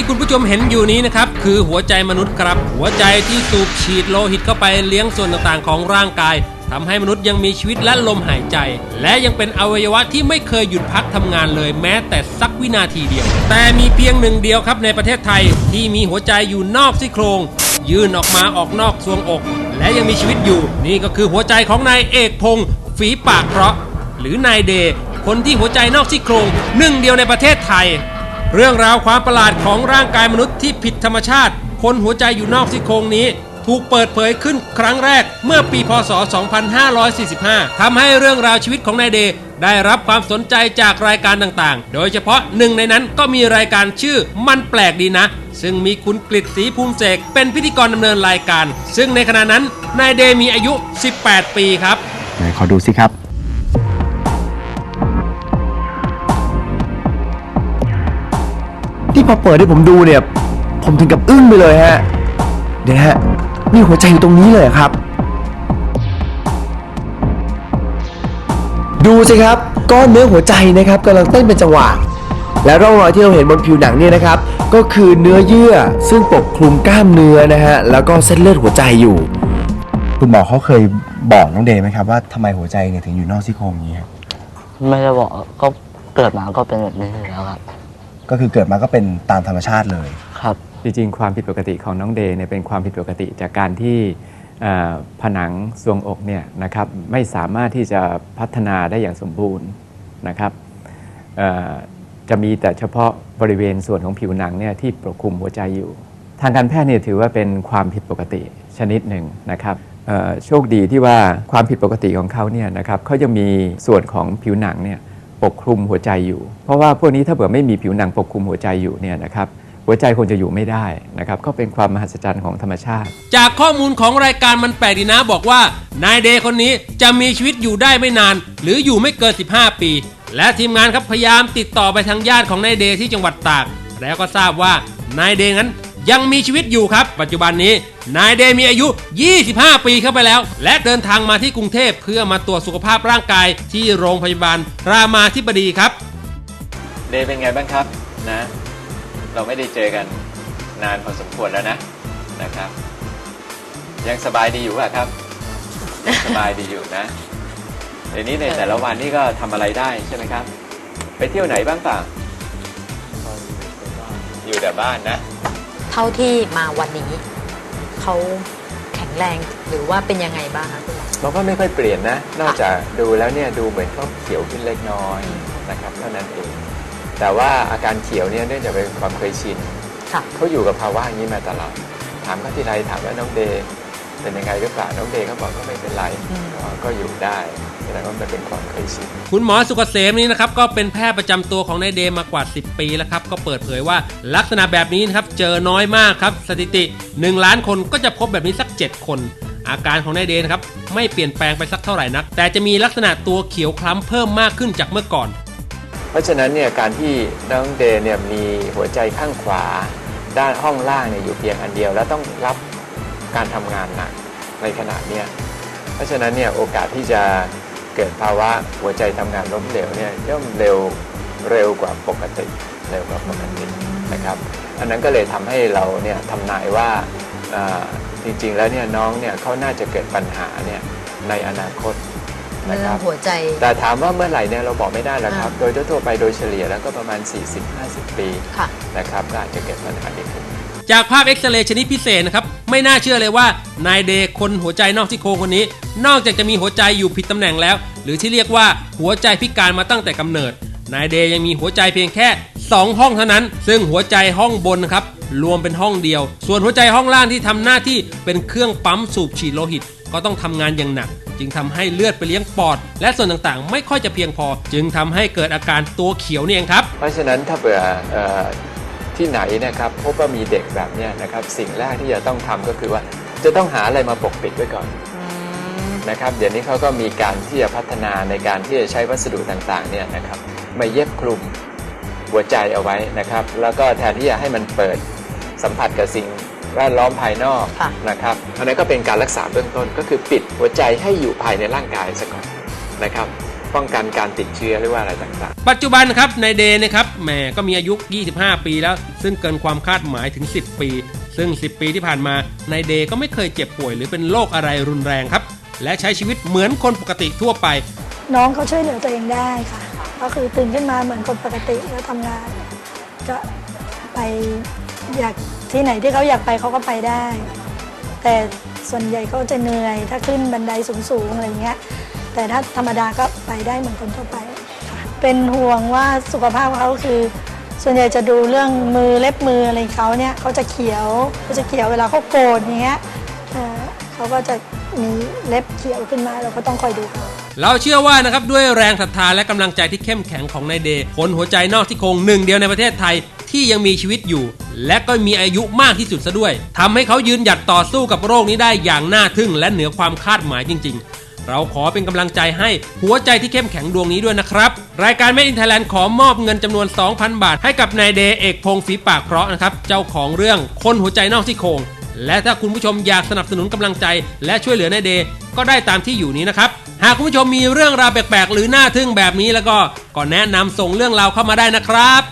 ที่คุณผู้ชมเห็นอยู่นี้นะครับคือหัวใจมนุษย์ครับ หัวใจที่สูบฉีดโลหิตเข้าไปเลี้ยงส่วนต่างๆ ของร่างกายทำให้มนุษย์ยังมีชีวิตและลมหายใจ และยังเป็นอวัยวะที่ไม่เคยหยุดพักทำงานเลยแม้แต่สักวินาทีเดียว แต่มีเพียงหนึ่งเดียวครับในประเทศไทยที่มีหัวใจอยู่นอกซี่โครง ยื่นออกมาออกนอกทรวงอก และยังมีชีวิตอยู่ นี่ก็คือหัวใจของนายเอกพงศ์ฝีปากเพราะ หรือนายเดย์คนที่หัวใจนอกซี่โครงหนึ่งเดียวในประเทศไทย เรื่องราวความประหลาดของร่างกายมนุษย์ที่ผิดธรรมชาติ คนหัวใจอยู่นอกซี่โครงนี้ ถูกเปิดเผยขึ้นครั้งแรกเมื่อปีพศ 2545 ทำให้เรื่องราวชีวิตของนายเดย์ได้รับความสนใจจากรายการต่างๆ โดยเฉพาะหนึ่งในนั้นก็มีรายการชื่อมันแปลกดีนะ ซึ่งมีคุณกฤษศรีภูมิเสกเป็นพิธีกรดำเนินรายการ ซึ่งในขณะนั้นนายเดย์มีอายุ 18 ปีครับ ไหนขอดูสิครับ ที่พอเปิดให้ผมดูเนี่ย ผมถึงกับอึ้งไปเลยฮะ เดี๋ยวนะฮะ นี่หัวใจอยู่ตรงนี้เลยเหรอครับ ดูสิครับ ก้อนเนื้อหัวใจนะครับกำลังเต้นเป็นจังหวะ และร่องรอยที่เราเห็นบนผิวหนังเนี่ยนะครับ ก็คือเนื้อเยื่อซึ่งปกคลุมกล้ามเนื้อนะฮะ แล้วก็เส้นเลือดหัวใจอยู่ คุณหมอเขาเคยบอกน้องเดย์ไหมครับว่าทำไมหัวใจเนี่ยถึงอยู่นอกซี่โครงนี้ครับไม่ได้บอกก็เกิดมาก็เป็นแบบนี้อยู่แล้วครับ ก็คือเกิดมาก็เป็นตามธรรมชาติเลย ครับ จริงๆ ความผิดปกติของน้องเดย์เนี่ยเป็นความผิดปกติจากการที่เอ่อผนังทรวงอกเนี่ยนะครับไม่สามารถที่จะพัฒนาได้อย่างสมบูรณ์นะครับเอ่อจะมีแต่เฉพาะบริเวณส่วนของผิวหนังเนี่ยที่ปกคลุมหัวใจอยู่ ทางการแพทย์เนี่ยถือว่าเป็นความผิดปกติชนิดหนึ่งนะครับเอ่อโชคดีที่ว่าความผิดปกติของเขาเนี่ยนะครับเขายังมีส่วนของผิวหนังเนี่ย ปกคลุมหัวใจอยู่ เพราะว่าพวกนี้ถ้าเผื่อไม่มีผิวหนังปกคลุมหัวใจอยู่เนี่ยนะครับหัวใจคงจะอยู่ไม่ได้นะครับก็เป็นความมหัศจรรย์ของธรรมชาติ จากข้อมูลของรายการมันแปลกดีนะบอกว่านายเดย์คนนี้จะมีชีวิตอยู่ได้ไม่นาน หรืออยู่ไม่เกิน 15 ปี และทีมงานครับพยายามติดต่อไปทางญาติของนายเดย์ที่จังหวัดตาก แล้วก็ทราบว่านายเดย์นั้น ยังมีชีวิตอยู่ครับ ปัจจุบันนี้ นายเดมีอายุ 25 ปีเข้าไปแล้ว และเดินทางมาที่กรุงเทพเพื่อมาตรวจสุขภาพร่างกายที่โรงพยาบาลรามาธิบดีครับ เดย์เป็นไงบ้างครับนะ เราไม่ได้เจอกันนานพอสมควรแล้วนะนะครับ ยังสบายดีอยู่ป่ะครับยังสบายดีอยู่นะเดี๋ยวนี้ในแต่ละวันนี่ก็ทำอะไรได้ใช่ไหมครับ ไปเที่ยวไหนบ้างเปล่าอยู่แต่บ้านนะ เท่าที่มาวันนี้เขาแข็งแรงหรือว่าเป็นยังไงบ้างคะคุณหมอ เราก็ไม่ค่อยเปลี่ยนนะ นอกจากดูแล้วเนี่ยดูเหมือนเขาเขียวขึ้นเล็กน้อยนะครับเท่านั้นเอง แต่ว่าอาการเขียวเนี่ยเนื่องจากเป็นความเคยชินค่ะ เขาอยู่กับภาวะอย่างนี้มาตลอด ถามเขาทีไรถามว่าน้องเดย์ เป็นยังไงหรือเปล่าน้องเดย์เขาบอกก็ไม่เป็นไรอืมก็ก็อยู่ได้แสดงว่ามันเป็นความเคยชินคุณหมอสุกเกษมนี้นะครับก็เป็นแพทย์ประจำตัวของนายเดย์มากว่า 10 ปีแล้วครับก็เปิดเผยว่าลักษณะแบบนี้นะครับเจอน้อยมากครับสถิติ 1 ล้านคนก็จะพบแบบนี้สัก 7 คน อาการของนายเดย์นะครับไม่เปลี่ยนแปลงไปสักเท่าไหร่นัก แต่จะมีลักษณะตัวเขียวคล้ำเพิ่มมากขึ้นจากเมื่อก่อน เพราะฉะนั้นเนี่ยการที่น้องเดย์เนี่ยมีหัวใจข้างขวาด้านห้องล่างเนี่ยอยู่เพียงอันเดียว แล้วต้องรับ การทำงานหนักในขณะเนี้ยเพราะฉะนั้นเนี่ยโอกาสที่จะเกิดภาวะหัวใจทำงานล้มเหลวเนี่ยย่อมเร็วเร็วกว่าปกติเร็วกว่าปกตินะครับ อันนั้นก็เลยทำให้เราเนี่ยทำนายว่าอ่าจริงๆ แล้วเนี่ยน้องเนี่ยเขาน่าจะเกิดปัญหาเนี่ยในอนาคตนะเรื่คอรังบหัวใจ แต่ถามว่าเมื่อไหร่เนี่ยเราบอกไม่ได้แล้วครับอ่าโดยทั่วๆไปโดยเฉลี่ยแล้วก็ประมาณ 40-50 ปีค่ะนะครับก็อาจจะเกิดปัญหานี้ขึ้น จากภาพเอ็กซเรย์ชนิดพิเศษนะครับ ไม่น่าเชื่อเลยว่านายเดย์คนหัวใจนอกที่โครงคนนี้ นอกจากจะมีหัวใจอยู่ผิดตำแหน่งแล้ว หรือที่เรียกว่าหัวใจพิการมาตั้งแต่กำเนิด นายเดย์ยังมีหัวใจเพียงแค่ 2 ห้องเท่านั้น ซึ่งหัวใจห้องบนนะครับรวมเป็นห้องเดียว ส่วนหัวใจห้องล่างที่ทำหน้าที่เป็นเครื่องปั๊มสูบฉีดโลหิต ก็ต้องทำงานอย่างหนักจึงทำให้เลือดไปเลี้ยงปอด และส่วนต่างๆ ไม่ค่อยจะเพียงพอ จึงทำให้เกิดอาการตัวเขียวนี่เองครับ เพราะฉะนั้นถ้าเผื่อ ที่ไหนนะครับพบว่ามีเด็กแบบเนี้ยนะครับสิ่งแรกที่จะต้องทำก็คือว่าจะต้องหาอะไรมาปกปิดไว้ก่อนนะครับเดี๋ยวนี้เขาก็มีการที่จะพัฒนาในการที่จะใช้วัสดุต่างๆเนี่ยนะครับมาเย็บคลุมหัวใจเอาไว้นะครับ แล้วก็แทนที่จะให้มันเปิดสัมผัสกับสิ่งแวดล้อมภายนอกค่ะนะครับอันนั้นก็เป็นการรักษาเบื้องต้นก็คือปิดหัวใจให้อยู่ภายในร่างกายซะก่อนนะครับ ป้องกันการติดเชื้อหรือว่าอะไรต่างปัจจุบันครับนายเดย์นะครับแหมก็มีอายุ 25 ปีแล้ว ซึ่งเกินความคาดหมายถึง 10 ปี ซึ่ง 10 ปีที่ผ่านมานายเดย์ก็ไม่เคยเจ็บป่วย หรือเป็นโรคอะไรรุนแรงครับ และใช้ชีวิตเหมือนคนปกติทั่วไป น้องเขาช่วยเหลือตัวเองได้ค่ะ ก็คือตื่นขึ้นมาเหมือนคนปกติแล้วทำงาน ก็ไปอยากที่ไหนที่เขาอยากไปเขาก็ไปได้ แต่ส่วนใหญ่เขาจะเหนื่อยถ้าขึ้นบันไดสูงๆอะไรเงี้ย แต่ถ้าธรรมดาก็ไปได้เหมือนคนทั่วไป เป็นห่วงว่าสุขภาพเขาคือ ส่วนใหญ่จะดูเรื่องมือเล็บมืออะไรเขาเนี่ยเขาจะเขียวเขาจะเขียวเวลาเขาโกรธอย่างเงี้ยเขาก็จะมีเล็บเขียวขึ้นมาเราก็ต้องคอยดูเขาเราเชื่อว่านะครับด้วยแรงศรัทธาและกำลังใจที่เข้มแข็งของนายเดย์คนหัวใจนอกที่คงหนึ่งเดียวในประเทศไทยที่ยังมีชีวิตอยู่ และก็มีอายุมากที่สุดซะด้วยทำให้เขายืนหยัดต่อสู้กับโรคนี้ได้อย่างน่าทึ่งและเหนือความคาดหมายจริง ๆ เราขอเป็นกำลังใจให้หัวใจที่เข้มแข็งดวงนี้ด้วยนะครับ รายการ Made in Thailand ขอมอบเงินจำนวน 2,000 บาท ให้กับนายเดเอกพงศ์ฝีปากเพราะนะครับ เจ้าของเรื่องคนหัวใจนอกที่โคงและถ้าคุณผู้ชมอยากสนับสนุนกำลังใจ และช่วยเหลือนายเดก็ได้ตามที่อยู่นี้นะครับ หากคุณผู้ชมมีเรื่องราวแปลกๆ หรือน่าทึ่งแบบนี้แล้วก็ก็แนะนำส่งเรื่องราวเข้ามาได้นะครับ